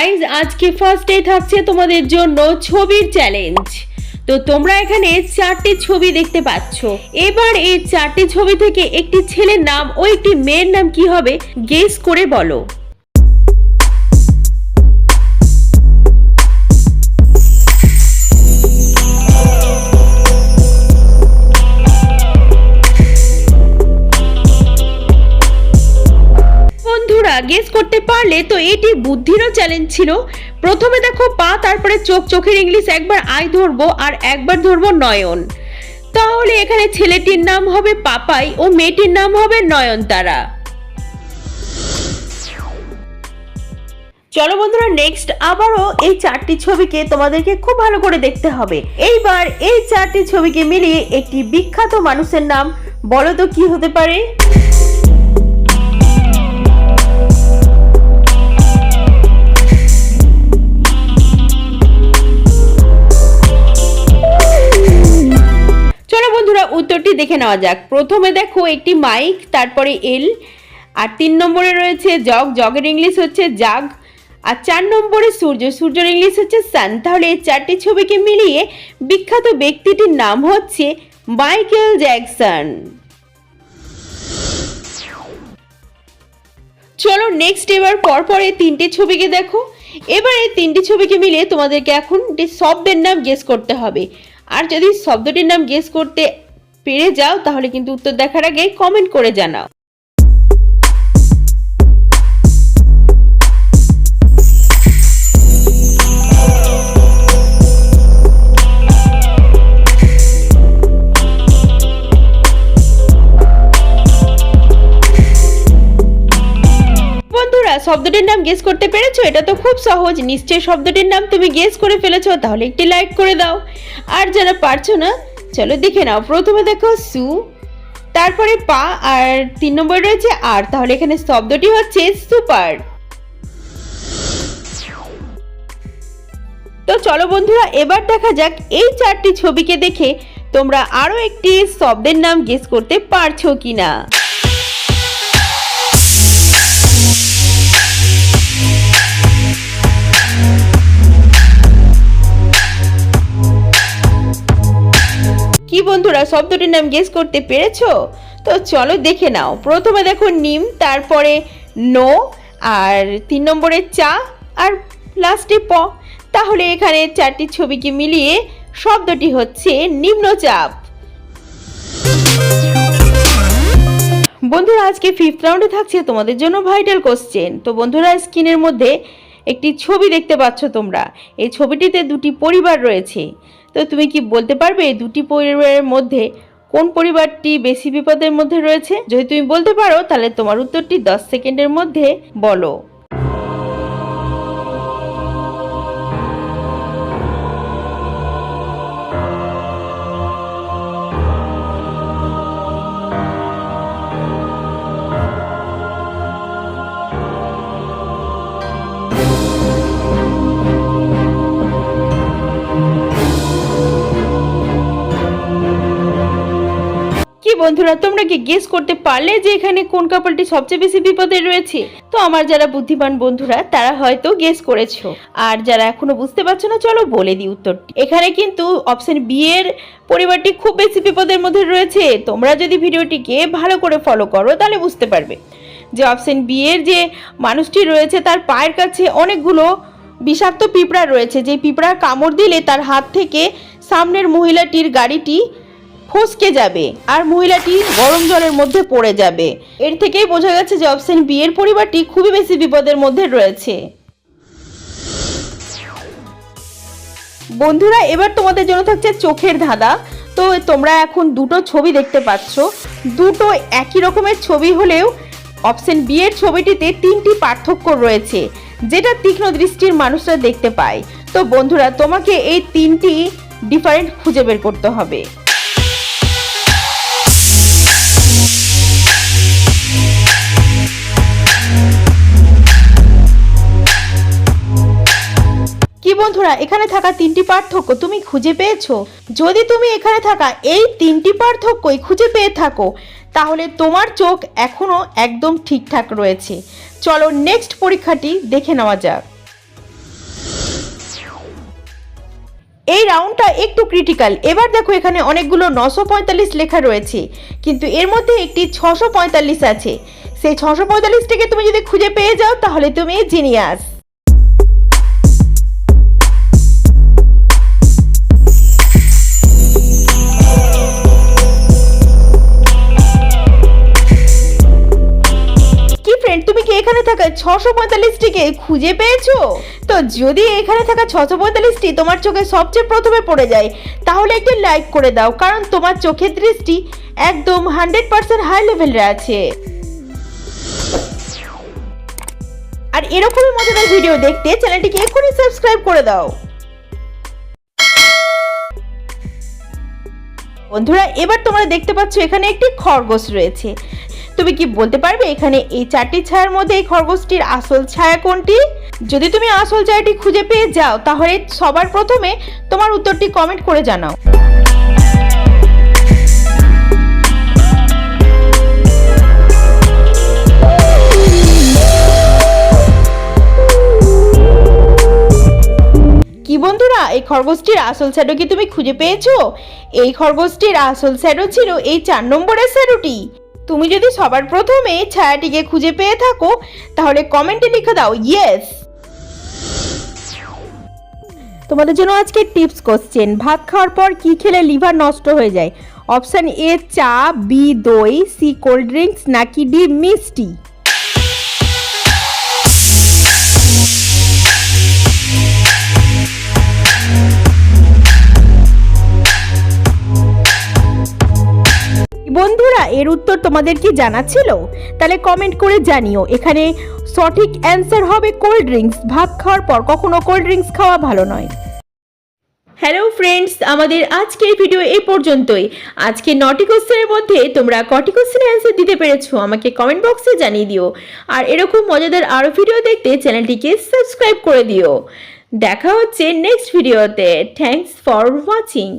Guys আজকে first day থাকছে তোমাদের জন্য ছবির চ্যালেঞ্জ তো তোমরা এখানে চারটি ছবি দেখতে পাচ্ছ। এবার এই চারটি ছবি থেকে একটি ছেলের নাম ও একটি মেয়ের নাম কি হবে? গেস করে বলো। পারলে তো এটি বুদ্ধিরও চ্যালেঞ্জ ছিল। প্রথমে দেখো পা, তারপরে চোখ। চোখের ইংলিশ একবার আই ধরবো আর একবার ধরবো নয়ন। তাহলে এখানে ছেলেটির নাম হবে পাপাই ও মেয়েটির নাম হবে নয়নতারা। চলো বন্ধুরা নেক্সট আবারও এই চারটি ছবিকে তোমাদেরকে খুব ভালো করে দেখতে হবে। এইবার এই চারটি ছবিকে মিলিয়ে একটি বিখ্যাত মানুষের নাম, বলো তো কি হতে পারে? নেওয়া যাক। প্রথমে দেখো একটি মাইক তারপরে এল আর তিন নম্বরে রয়েছে জগ জগের ইংলিশ হচ্ছে জাগ আর চার নম্বরে সূর্য, সূর্যের ইংলিশ হচ্ছে সান তাহলে এই চারটি ছবিকে মিলিয়ে বিখ্যাত ব্যক্তিটির নাম হচ্ছে মাইকেল জ্যাকসন। চলো নেক্সট এবার পরপর এই তিনটে ছবিকে দেখো। এবার এই তিনটি ছবিকে মিলিয়ে তোমাদেরকে এখন শব্দের নাম গেস করতে হবে। আর যদি শব্দটির নাম গেস করতে পেরে যাও, তাহলে কিন্তু উত্তর দেখার আগে কমেন্ট করে জানাও। বন্ধুরা, শব্দটির নাম গেস করতে পেরেছ? এটা তো খুব সহজ। নিশ্চয়ই শব্দটির নাম তুমি গেস করে ফেলেছো, তাহলে একটি লাইক করে দাও। আর যারা পারছ না চলো দেখে নাও। প্রথমে দেখো সু, তারপরে পা, আর তিন নম্বর রয়েছে আর। তাহলে এখানে শব্দটি হচ্ছে সুপার। তো চলো বন্ধুরা, এবার দেখা যাক এই চারটি ছবিকে দেখে তোমরা আরও একটি শব্দের নাম গেস করতে পারছ কিনা। বন্ধুরা শব্দটির নাম গেস করতে পেরেছ? তো চলো দেখে নাও। প্রথমে দেখো নিম, তারপরে নো, আর তিন নম্বরে চা, আর লাস্টে প। তাহলে এখানে চারটি ছবিকে মিলিয়ে শব্দটি হচ্ছে নিম্নচাপ। বন্ধুরা, আজকে ফিফথ রাউন্ডে থাকছে তোমাদের জন্য ভাইটাল কোশ্চেন তো বন্ধুরা স্ক্রিনের মধ্যে একটি ছবি দেখতে পাচ্ছ তোমরা। এই ছবিটিতে দুটি পরিবার রয়েছে। তো তুমি কি বলতে পারবে দুটি পরিবারের মধ্যে কোন পরিবারটি বেশি বিপদের মধ্যে রয়েছে? যদি তুমি বলতে পারো, তাহলে তোমার উত্তরটি দশ সেকেন্ডের মধ্যে বলো। বন্ধুরা, তোমরা কি গেস করতে পারলে যে এখানে কোন কাপলটি সবচেয়ে বেশি বিপদে রয়েছে? তো আমার যারা বুদ্ধিমান বন্ধুরা, তারা হয়তো গেস করেছ। আর যারা এখনও বুঝতে পারছ না, চলো বলে দিই উত্তরটি। এখানে কিন্তু অপশন বি এর পরিবারটি খুব বেশি বিপদের মধ্যে রয়েছে। তোমরা যদি ভিডিওটিকে ভালো করে ফলো করো, তাহলে বুঝতে পারবে যে অপশন বি এর যে মানুষটি রয়েছে, তার পায়ের কাছে অনেকগুলো বিষাক্ত পিঁপড়া রয়েছে। যে পিঁপড়া কামড় দিলে তার হাত থেকে সামনের মহিলাটির গাড়িটি ফসকে যাবে আর মহিলাটি গরম জলের মধ্যে পড়ে যাবে। এর থেকেই বোঝা গেছে যে অপশন বি এর পরিবারটি খুবই বেশি বিপদের মধ্যে রয়েছে। বন্ধুরা, এবার তোমাদের জন্য থাকছে চোখের ধাঁধা। তো তোমরা এখন দুটো ছবি দেখতে পাচ্ছ। দুটো একই রকমের ছবি হলেও অপশন বি এর ছবিটিতে তিনটি পার্থক্য রয়েছে, যেটা তীক্ষ্ণ দৃষ্টির মানুষরা দেখতে পায়। তো বন্ধুরা, তোমাকে এই তিনটি ডিফারেন্ট খুঁজে বের করতে হবে। বন্ধুরা, এখানে থাকা তিনটি পার্থক্য তুমি খুঁজে পেয়েছ। যদি তুমি এখানে থাকা এই তিনটি পার্থক্যই খুঁজে পেয়ে থাকো, তাহলে তোমার চোখ এখনও একদম ঠিকঠাক রয়েছে। চলো নেক্সট পরীক্ষাটি দেখে নেওয়া যাক। এই রাউন্ডটা একটু ক্রিটিক্যাল এবার দেখো এখানে অনেকগুলো নশো পঁয়তাল্লিশ লেখা রয়েছে, কিন্তু এর মধ্যে একটি ছশো পঁয়তাল্লিশ আছে। সেই ছশো পঁয়তাল্লিশটিকে তুমি যদি খুঁজে পেয়ে যাও, তাহলে তুমি জিনিয়াস এখানে থাকা ছশো পঁয়তাল্লিশটিকে খুঁজে পেয়েছ? তো যদি এখানে থাকা ছশো পঁয়তাল্লিশটি তোমার চোখে সবচেয়ে প্রথমে পড়ে যায়, তাহলে একটি লাইক করে দাও, কারণ তোমার চোখের দৃষ্টি একদম হান্ড্রেড পার্সেন্ট হাই লেভেলে আছে। আর এরকমই মজাদার ভিডিও দেখতে চ্যানেলটিকে এক্ষুনি সাবস্ক্রাইব করে দাও। বন্ধুরা, এবার তোমরা দেখতে পাচ্ছ এখানে একটি খরগোশ রয়েছে। তুমি কি বলতে পারবে? এখানে এই চারটি ছায়ার মধ্যে এই খরগোশটির আসল ছায়া কোনটি? যদি তুমি আসল ছায়াটি খুঁজে পেয়ে যাও, তাহলে সবার প্রথমে তোমার উত্তরটি কমেন্ট করে জানাও। কি বন্ধুরা, এই খরগোশটির আসল শ্যাডো কি তুমি খুঁজে পেয়েছ? এই খরগোশটির আসল শ্যাডো ছিল এই চার নম্বরের শ্যাডোটি তুমি যদি সবার প্রথমে ছায়াটিকে খুঁজে পেয়ে থাকো, তাহলে কমেন্টে লিখে দাও ইয়েস তোমাদের জন্য আজকে টিপস কোশ্চেন ভাত খাওয়ার পর কি খেলে লিভার নষ্ট হয়ে যায়? অপশান এ চা বি দই সি কোল্ড ড্রিঙ্কস নাকি ডি মিষ্টি? বন্ধুরা, এর উত্তর তোমাদের কি জানা ছিল? তাহলে কমেন্ট করে জানিও। এখানে সঠিক অ্যান্সার হবে কোল্ড ড্রিঙ্কস ভাত খাওয়ার পর কখনো কোল্ড ড্রিঙ্কস খাওয়া ভালো নয়। হ্যালো ফ্রেন্ডস আমাদের আজকের ভিডিও এই পর্যন্তই। আজকে নটি কোশ্চেনের মধ্যে তোমরা কটি কোশ্চেনের অ্যান্সার দিতে পেরেছ, আমাকে কমেন্ট বক্সে জানিয়ে দিও। আর এরকম মজাদার আরও ভিডিও দেখতে চ্যানেলটিকে সাবস্ক্রাইব করে দিও। দেখা হচ্ছে নেক্সট ভিডিওতে থ্যাঙ্কস ফর ওয়াচিং